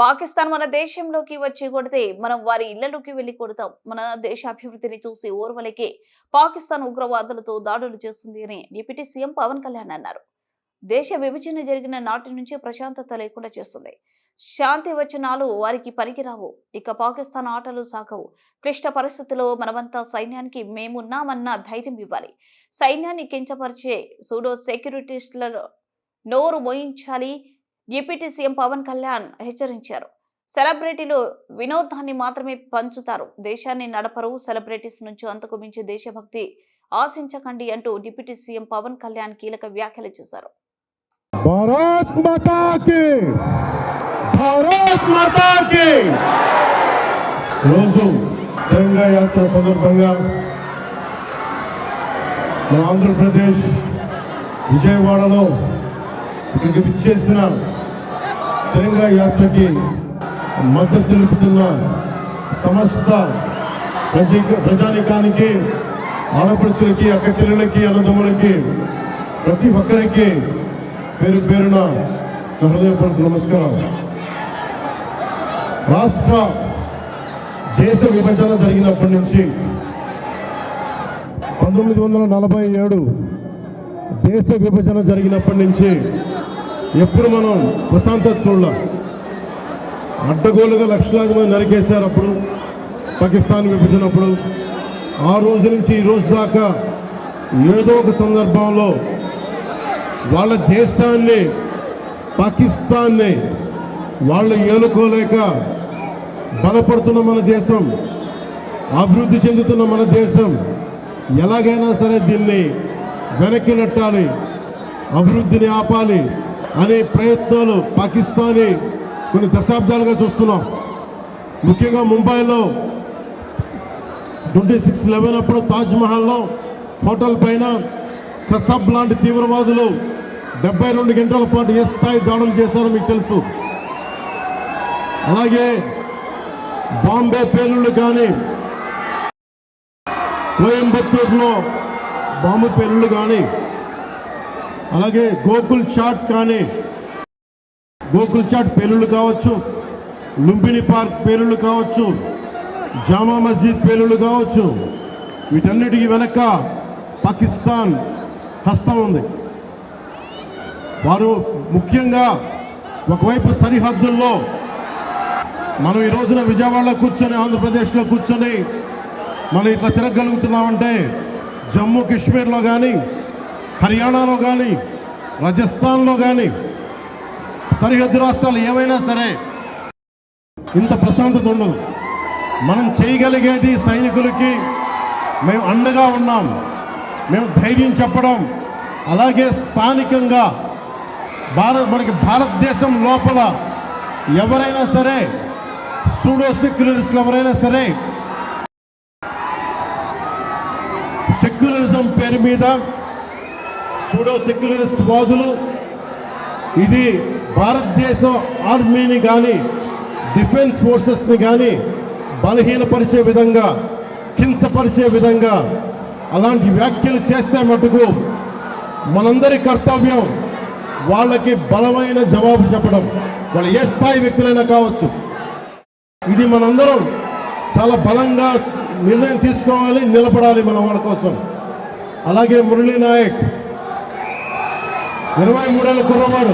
పాకిస్తాన్ మన దేశంలోకి వచ్చి కొడితే మనం వారి ఇళ్ళలోకి వెళ్ళి కొడతాం. మన దేశ అభివృద్ధిని చూసి ఓర్వలకే పాకిస్తాన్ ఉగ్రవాదులతో దాడులు చేస్తుంది అని డిప్యూటీ సీఎం పవన్ కళ్యాణ్ అన్నారు. దేశ విభజన జరిగిన నాటి నుంచి ప్రశాంతత లేకుండా చేస్తుంది. శాంతి వచనాలు వారికి పనికిరావు. ఇక పాకిస్తాన్ ఆటలు సాగవు. క్లిష్ట పరిస్థితుల్లో మనమంతా సైన్యానికి మేమున్నామన్న ధైర్యం ఇవ్వాలి. సైన్యాన్ని కించపరిచే సూడో సెక్యూరిటీస్లలో నోరు మోయించాలి. డిప్యూటీ సీఎం పవన్ కళ్యాణ్ హెచ్చరించారు. సెలబ్రిటీలు వినోదాన్ని మాత్రమే పంచుతారు. దేశాన్ని నడపరు సెలబ్రిటీస్ నుంచి అంతకు మించి దేశభక్తి ఆశించకండి అంటూ డిప్యూటీ సీఎం పవన్ కళ్యాణ్ కీలక వ్యాఖ్యలు చేశారు. ఆంధ్రప్రదేశ్ విజయవాడలో ఇక్కడికి విచ్చేసిన తెలంగాణ యాత్రకి మద్దతు తెలుపుతున్న సమస్త ప్రజ ప్రజానికానికి ఆడపడుచులకి అక్క చెల్లెలకి అన్నదమ్ములకి ప్రతి ఒక్కరికి పేరు పేరున హృదయపూర్వక నమస్కారం రాష్ట్ర దేశ విభజన జరిగినప్పటి నుంచి పంతొమ్మిది వందల నలభై ఏడు దేశ విభజన జరిగినప్పటి నుంచి ఎప్పుడు మనం ప్రశాంతత చూడలేం. అడ్డగోలుగా లక్షలాది మంది నరికేశారు అప్పుడు పాకిస్తాన్ విభజనప్పుడు. ఆ రోజు నుంచి ఈ రోజు దాకా ఏదో ఒక సందర్భంలో వాళ్ళ దేశాన్ని పాకిస్తాన్ని వాళ్ళు ఏలుకోలేక బలపడుతున్న మన దేశం అభివృద్ధి చెందుతున్న మన దేశం ఎలాగైనా సరే దీన్ని వెనక్కి నెట్టాలి అభివృద్ధిని ఆపాలి అనే ప్రయత్నాలు పాకిస్తానీ కొన్ని దశాబ్దాలుగా చూస్తున్నాం. ముఖ్యంగా ముంబైలో ట్వంటీ సిక్స్ లెవెన్ అప్పుడు తాజ్మహల్లో హోటల్ పైన కసబ్ లాంటి తీవ్రవాదులు డెబ్బై రెండు గంటల పాటు ఏ స్థాయి దాడులు చేశారో మీకు తెలుసు. అలాగే బాంబే పేలుళ్ళు కానీ కోయంబత్తూరులో బాంబు పేలుళ్ళు కానీ అలాగే గోకుల్ చాట్ కానీ గోకుల్ చాట్ పేలుళ్ళు కావచ్చు లుంబిని పార్క్ పేలుళ్ళు కావచ్చు జామా మస్జిద్ పేలుళ్ళు కావచ్చు వీటన్నిటికీ వెనక పాకిస్తాన్ హస్తం ఉంది. వారు ముఖ్యంగా ఒకవైపు సరిహద్దుల్లో మనం ఈ రోజున విజయవాడలో కూర్చొని ఆంధ్రప్రదేశ్లో కూర్చొని మనం ఇట్లా తిరగలుగుతున్నామంటే జమ్మూ కాశ్మీర్లో కానీ హర్యానాలో కానీ రాజస్థాన్లో కానీ సరిహద్దు రాష్ట్రాలు ఏవైనా సరే ఇంత ప్రశాంతత ఉండదు. మనం చేయగలిగేది సైనికులకి మేము అండగా ఉన్నాం మేము ధైర్యం చెప్పడం అలాగే స్థానికంగా భారత్ మనకి భారతదేశం లోపల ఎవరైనా సరే సూడో సెక్యులరిస్టులు ఎవరైనా సరే సెక్యులరిజం పేరు మీద సూడో సెక్యులరిస్ట్ వాదులు. ఇది భారతదేశం ఆర్మీని కానీ డిఫెన్స్ ఫోర్సెస్ని కానీ బలహీనపరిచే విధంగా కించపరిచే విధంగా అలాంటి వ్యాఖ్యలు చేస్తే మటుకు మనందరి కర్తవ్యం వాళ్ళకి బలమైన జవాబు చెప్పడం. వాళ్ళు ఏ స్థాయి వ్యక్తులైనా కావచ్చు. ఇది మనందరం చాలా బలంగా నిర్ణయం తీసుకోవాలి నిలబడాలి మన వాళ్ళ కోసం. అలాగే మురళీ నాయక్ ఇరవై మూడేళ్ళ కుర్రవాడు